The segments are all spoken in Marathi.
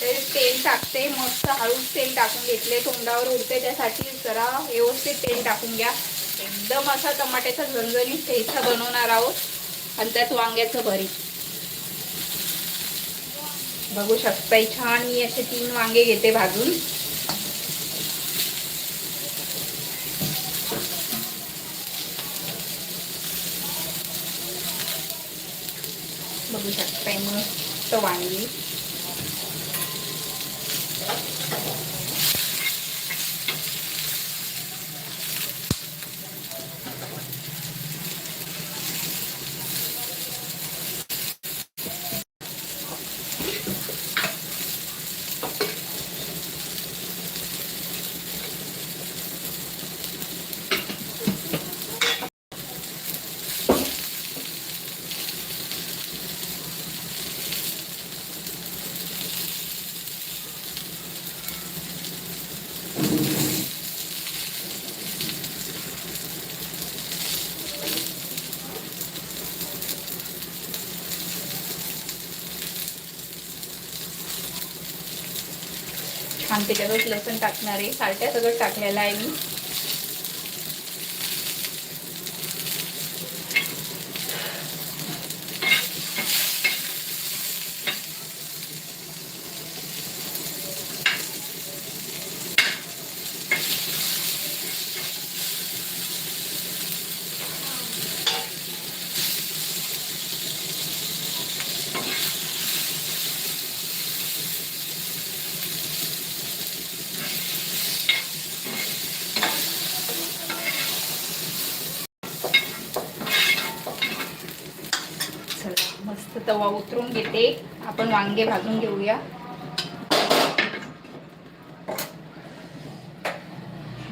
तर तेल टाकते मस्त हळूच तेल टाकून घेतले तोंडावर उडते त्यासाठी जरा व्यवस्थित तेल टाकून घ्या. एकदम असा टमाट्याचा झणझणीत ठेचा बनवणार आहोत आणि त्यात वांग्याचं भरीत. बघू शकताय छान मी असे तीन वांगे घेते भाजून. बघू शकताय मस्त वांगी. छान त्याच्यातच लसण टाकणार आहे. सालट्या सगळं टाकलेलं आहे मी चला मस्त तवा उतरून घेते. आपण वांगे भाजून घेऊया.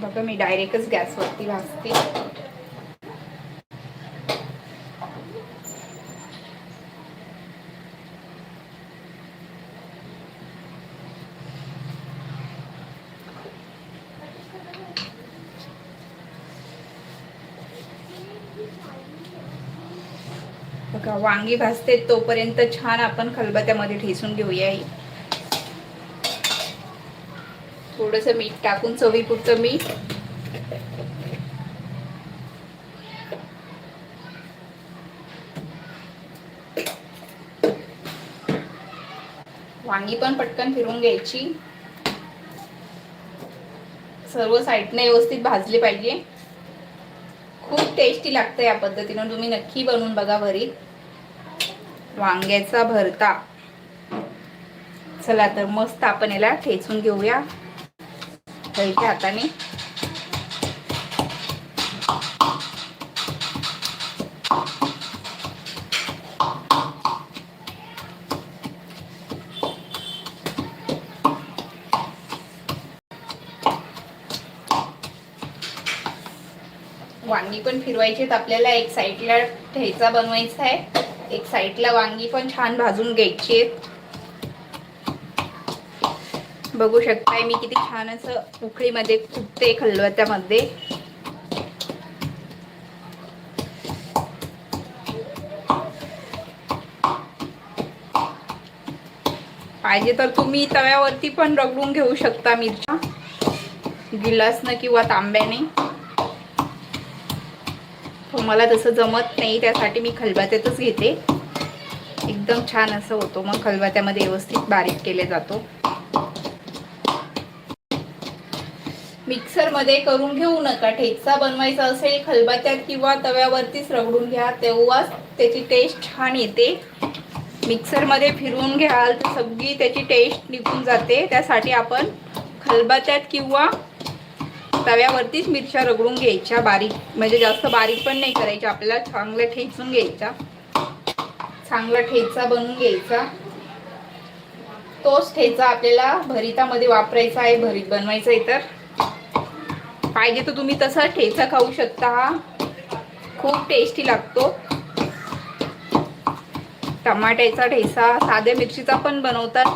बघा मी डायरेक्टच गॅसवरती भाजते. बघा वांगी भाजते तोपर्यंत छान आपण खलबत्यामध्ये ठेसून घेऊया ही. थोडस मीठ टाकून चवीपुरतं मीठ. वांगी पण पटकन फिरून घ्यायची. सर्व साईडने व्यवस्थित भाजले पाहिजे. खूप टेस्टी लागतं या पद्धतीनं. तुम्ही नक्की बनवून बघा घरी. वांग्याचा भरता. चला तर मस्त आपण याला ठेचून घेऊया. हाताने वांगी पण फिरवायची आहेत. आपल्याला एक साईडला ठेचा बनवायचा आहे. एक साईडला वांगी पण छान भाजून घ्यायची आहेत. बघू शकताय मी किती छान असं उखळीमध्ये फुटते खलबत्त्यामध्ये. पाहिजे तर तुम्ही तव्यावरती पण रगडून घेऊ शकता मिरच्या. गिलासनं किंवा तांब्याने. हो मला तसं जमत नाही त्यासाठी मी खलबात्यातच घेते. एकदम छान असं होतो. मग खलबात्यामध्ये व्यवस्थित बारीक केले जातो. मिक्सरमध्ये करून घेऊ नका. ठेचा बनवायचा असेल खलबात्यात किंवा तव्यावरतीच रगडून घ्या. तेव्हाच त्याची टेस्ट छान येते. मिक्सरमध्ये फिरवून घ्याल तर सगळी त्याची टेस्ट निघून जाते. त्यासाठी आपण खलबात्यात किंवा तव्यावरतीच मिरच्या रगडून घ्यायच्या बारीक. म्हणजे जास्त बारीक पण नाही करायच्या. आपल्याला चांगलं ठेचून घ्यायचा. चांगला ठेचा बनवून घ्यायचा. तोच ठेचा आपल्याला भरितामध्ये वापरायचा आहे. भरीत बनवायचा आहे तर. पाहिजे तर तुम्ही तसा ठेचा खाऊ शकता. हा खूप टेस्टी लागतो. टमाट्याचा ठेचा साध्या मिरचीचा पण बनवतात.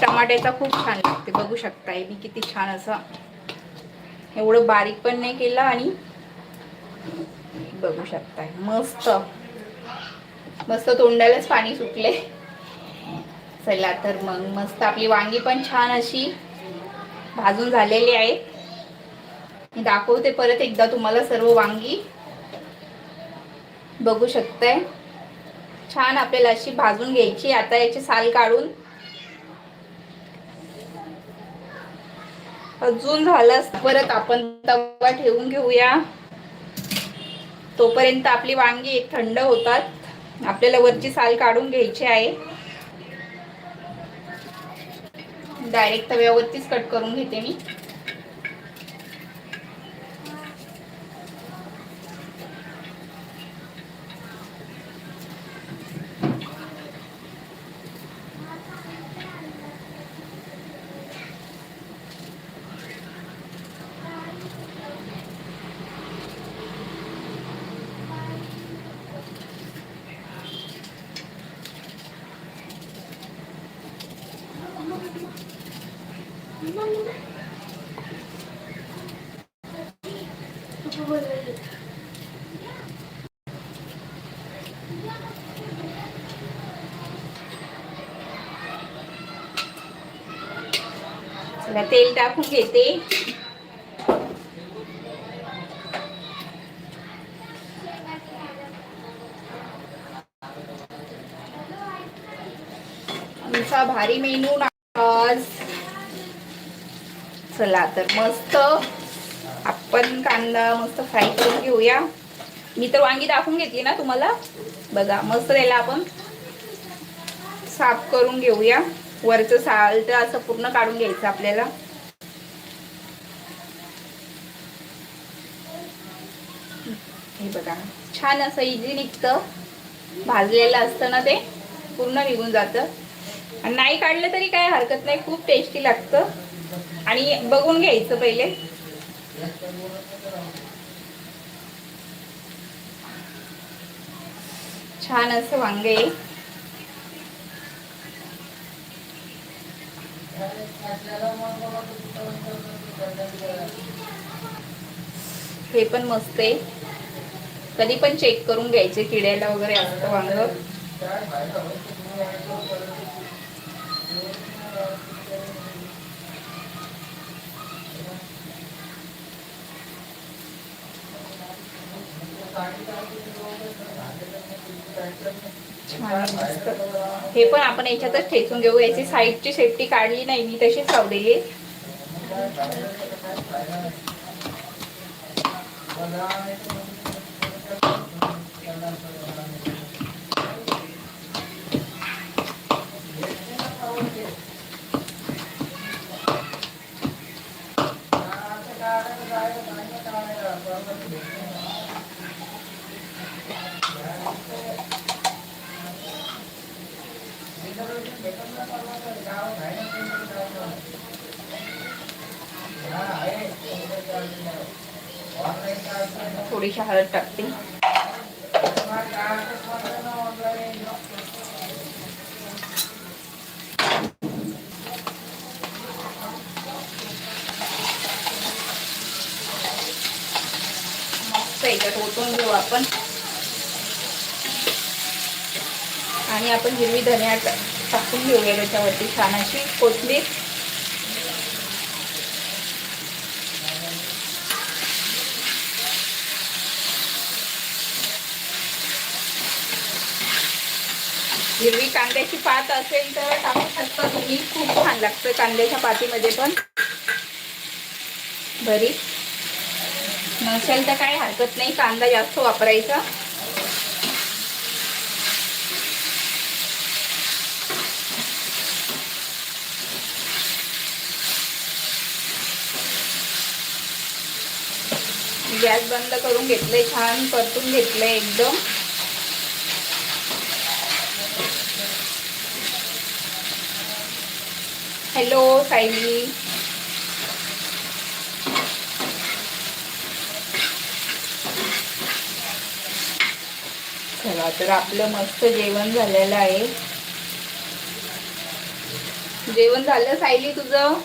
टमाट्याचा खूप छान लागते. बघू शकताय मी किती छान असं. एवढं बारीक पण नाही केलं आणि बघू शकताय. मस्त. मस्त तोंडालाच पाणी सुटले चला तर मग मस्त आपली वांगी पण छान अशी भाजून झालेली आहेत मी दाखवते परत एकदा तुम्हाला सर्व वांगी. बघू शकताय. छान आपल्याला अशी भाजून घ्यायची. आता याची साल काढून अजून झालं परत आपण तवा ठेवून घेऊया. तोपर्यंत आपली वांगी थंड होतात. आपल्याला वरची साल काढून घ्यायची आहे. डायरेक्ट तव्यावरतीच कट करून घेते मी. तेल टाकून घेते. भारी मेनू आज. चला तर मस्त आपण कांदा मस्त फ्राय करून घेऊया. मी तर वांगी दाखवून घेतली ना तुम्हाला. बघा मस्त त्याला आपण साफ करून घेऊया. वरचं साल तर असं पूर्ण काढून घ्यायचं आपल्याला. हे बघा छान असं इझी निघतं. भाजलेलं असतं ना ते पूर्ण निघून जातं. आणि नाही काढलं तरी काय हरकत नाही खूप टेस्टी लागतं. आणि बघून घ्यायचं पहिले. छान असं वांगे हे पण मस्त आहे. कधी पण चेक करून घ्यायचे किड्याला वगैरे असतं वांग. छान मस्त. हे पण आपण याच्यातच ठेचून घेऊ याची साईडची सेफ्टी काढली नाही मी तशीच लावलेली आहे. थोडीशी हळद टाकते. याच्यात ओतून घेऊ आपण. आणि आपण हिरवी धनिया टाकून घेऊया त्याच्यावरती छान अशी कोथमीर हिरवी कांद्याची पात असेल तर टाकू शकता तुम्ही. खूप छान लागतं कांद्याच्या पातीमध्ये पण. बरी नसेल तर काही हरकत नाही कांदा जास्त वापरायचा. गॅस बंद करून घेतलंय छान परतून घेतलंय एकदम. हॅलो सायली. चला तर आपलं मस्त जेवण झालेलं आहे. जेवण झालं सायली तुझं?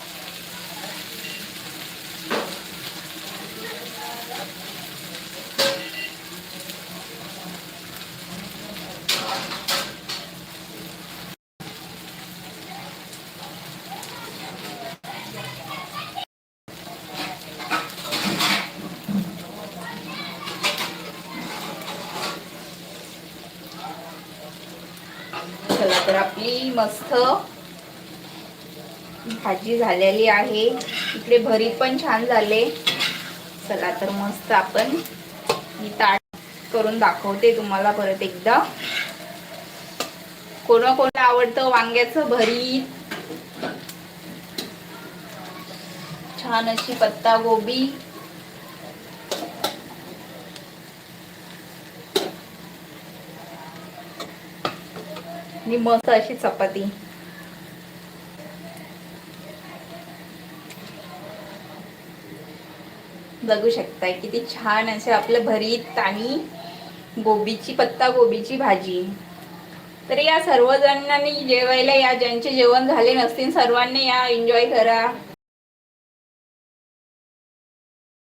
तर आपली मस्त भाजी झालेली आहे. इकडे भरीत पण छान झाले. चला तर मस्त आपण मी ताट करून दाखवते तुम्हाला परत एकदा. कोणा कोणाला आवडतं वांग्याचं भरीत? छान अशी पत्ता गोबी आणि मस्त अशी चपाती. बघू शकताय किती छान असे आपलं भरीत आणि गोबीची पत्ता गोबीची भाजी. तर या सर्वजणांनी जेवायला या ज्यांचे जेवण झाले नसतील सर्वांनी या एन्जॉय करा.